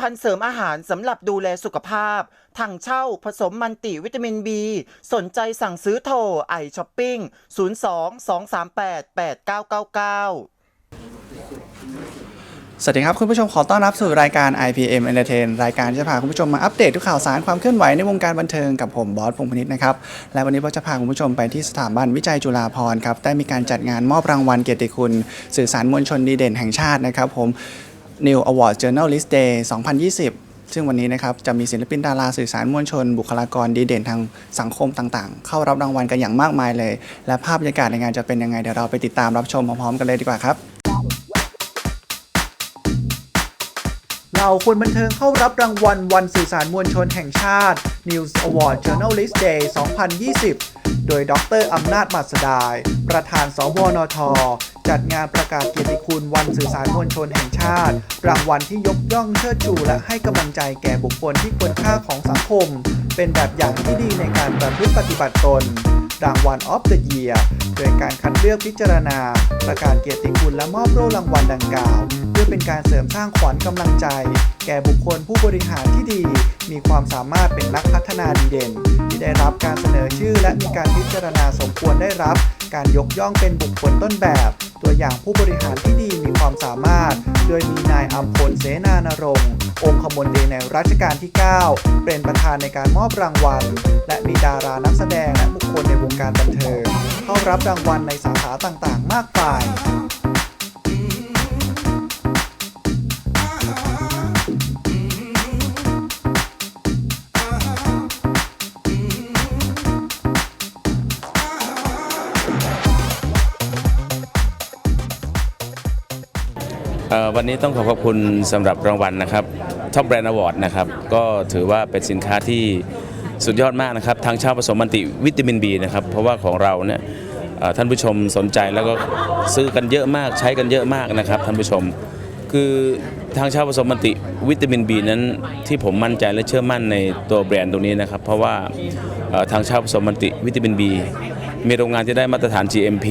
ภัณฑ์เสริมอาหารสำหรับดูแลสุขภาพถังเช่าผสมมันติวิตามิน B สนใจสั่งซื้อโทรไอช้อปปิ้ง 02 238 8999สวัสดีครับ คุณผู้ชมขอต้อนรับสู่รายการ IPM Entertain รายการที่จะพาคุณผู้ชมมาอัปเดตทุกข่าวสารความเคลื่อนไหวในวงการบันเทิงกับผมบอสพงพนิษฐ์นะครับ และวันนี้เราจะพาคุณผู้ชมไปที่สถาบันวิจัยจุฬาภรณ์ครับ ได้มีการจัดงานมอบรางวัลเกียรติคุณ สื่อสารมวลชนดีเด่นแห่งชาตินะครับผม New Award Journalist Day 2020 ซึ่งวันนี้นะครับจะมีศิลปินดาราสื่อสารมวลชน บุคลากรดีเด่นทางสังคมต่างๆ เข้ารับรางวัลกันอย่างมากมายเลย และภาพบรรยากาศในงานจะเป็นยังไง เดี๋ยวเราไปติดตามรับชมพร้อมๆกันเลยดีกว่าครับเราคนบันเทิงเข้ารับรางวัลวันสื่อสารมวลชนแห่งชาติ News Award Journalist Day 2020 โดยดรอำนาจมัสดาย ประธาน สวนท จัดงานประกาศเกียรติคุณวันสื่อสารมวลชนแห่งชาติ รางวัลที่ยกย่องเชิดชูและให้กำลังใจแก่บุคคลที่ควรค่าของสังคม เป็นแบบอย่างที่ดีในการประพฤติปฏิบัติตนรางวัล of the Year โดยการคัดเลือกพิจารณา ประกาศเกียรติคุณและมอบโล่รางวัลดังกล่าว พื่อเป็นการเสริมสร้างขวัญกำลังใจ แก่บุคคลผู้บริหารที่ดี มีความสามารถเป็นนักพัฒนาดีเด่น ที่ได้รับการเสนอชื่อ และมีการพิจารณาสมควรได้รับ การยกย่องเป็นบุคคลต้นแบบ ตัวอย่างผู้บริหารที่ดีมีความสามารถ โดยมีนายอัมพลเสนานรงค์องคมนตรีในรัชกาลที่ 9 เป็นประธานในการมอบรางวัล และมีดารานักแสดงและบุคคลในวงการบันเทิงเข้ารับรางวัลในสาขาต่างๆ มากมาย วันนี้ต้องขอขอบคุณสำหรับรางวัลนะครับ Top Brand Award นะครับก็ถือว่าเป็นสินค้าที่สุดยอดมากนะครับทางเช่าผสมมันติวิตามิน B นะครับเพราะว่าของเราเนี่ยท่านผู้ชมสนใจแล้วก็ซื้อกันเยอะมากใช้กันเยอะมากนะครับท่านผู้ชม คือทางเช่าผสมมันติวิตามิน B นั้นที่ผมมั่นใจและเชื่อมั่นในตัวแบรนด์ตรงนี้นะครับ เพราะว่าทางเช่าผสมมันติวิตามิน B มีโรงงานที่ได้มาตรฐาน GMP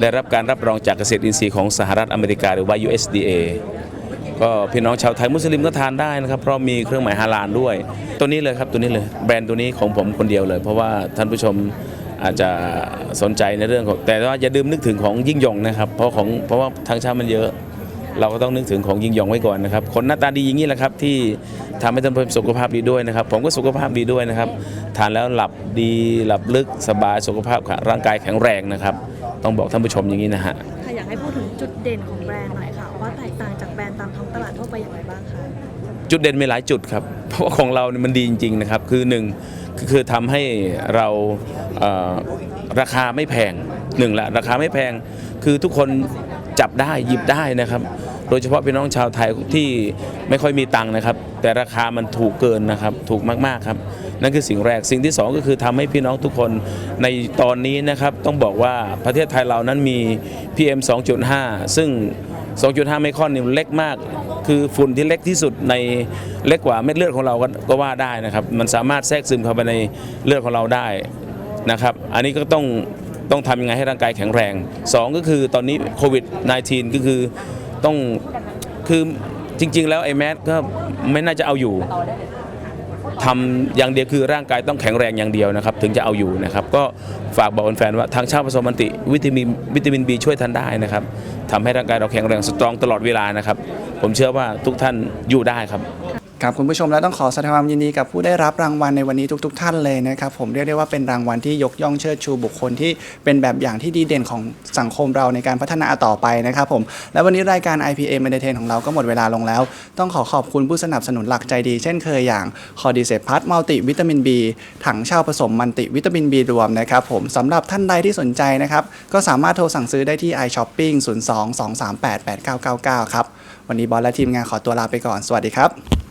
ได้รับการรับรองจากเกษตรอินทรีย์ของสหรัฐอเมริกาหรือว่า USDA ก็พี่น้องชาวไทยมุสลิมก็ทานได้นะครับ เพราะมีเครื่องหมายฮาลาลด้วย ตัวนี้เลยครับตัวนี้เลยแบรนด์ตัวนี้ของผมคนเดียวเลย เพราะว่าท่านผู้ชมอาจจะสนใจในเรื่องของ แต่ว่าอย่าลืมนึกถึงของยิ่งยงนะครับเพราะของเพราะว่าทางชาติมันเยอะ เราก็ต้องนึกถึงของยิ่งยงไว้ก่อนนะครับคนหน้าตาดีอย่างนี้แหละครับที่ทำให้ท่านผู้ชมสุขภาพดีด้วยนะครับ ผมก็สุขภาพดีด้วยนะครับ ทานแล้วหลับดีหลับลึกสบายสุขภาพร่างกายแข็งแรงนะครับ ต้องบอกท่านผู้ชมอย่างนี้นะฮะ ค่ะอยากให้พูดถึงจุดเด่นของแบรนด์หน่อยค่ะ ว่าแตกต่างจากแบรนด์ตามท้องตลาดทั่วไปอย่างไรบ้างคะจุดเด่นมีหลายจุดครับ เพราะว่าของเราเนี่ยมันดีจริงๆนะครับ คือหนึ่งคือคือทำให้เราเอ่อราคาไม่แพงหนึ่งละราคาไม่แพงคือทุกคนจับได้หยิบได้นะครับ โดยเฉพาะพี่น้องชาวไทยที่ไม่ค่อยมีตังค์นะครับ แต่ราคามันถูกเกินนะครับ ถูกมากๆครับ นั่นคือสิ่งแรกสิ่งที่สองก็คือทำให้พี่น้องทุกคนในตอนนี้นะครับต้องบอกว่าประเทศไทยเรานั้นมี PM 2.5 ซึ่ง 2.5 ไมครอนนี่มันเล็กมาก คือฝุ่นที่เล็กที่สุดในเล็กกว่าเม็ดเลือดของเราก็ก็ว่าได้นะครับ มันสามารถแทรกซึมเข้าไปในเลือดของเราได้นะครับ อันนี้ก็ต้องต้องทำยังไงให้ร่างกายแข็งแรง 2 ก็คือตอนนี้โควิด -19 ก็คือต้องคือจริง ๆ แล้วไอ้แมสก็ไม่น่าจะเอาอยู่ ทำอย่างเดียวคือร่างกายต้องแข็งแรงอย่างเดียวนะครับ ถึงจะเอาอยู่นะครับ ก็ฝากบอกแฟนๆว่าทางช่าผสมมันติวิตามินวิตามินบีช่วยท่านได้นะครับทำให้ร่างกายเราแข็งแรงสตรองตลอดเวลานะครับ ผมเชื่อว่าทุกท่านอยู่ได้ครับ ครับคุณผู้ชมและต้องขอแสดงความยินดีกับผู้ได้รับรางวัลในวันนี้ทุกๆท่านเลยนะครับผมเรียกได้ว่าเป็นรางวัลที่ยกย่องเชิดชูบุคคลที่เป็นแบบอย่างที่ดีเด่นของสังคมเราในการพัฒนาต่อไปนะครับผมและวันนี้รายการ IPM Entertain ของเราก็หมดเวลาลงแล้ว ต้องขอขอบคุณผู้สนับสนุนหลักใจดี เช่นเคยอย่างคอดิเซพัทมัลติวิตามิน B ถังเช่าผสมมันติวิตามิน B รวมนะครับผมสำหรับท่านใดที่สนใจนะครับก็สามารถโทรสั่งซื้อได้ที่ iShopping 02 238 8999 ครับวันนี้บอสและทีมงานขอตัวลาไปก่อนสวัสดีครับ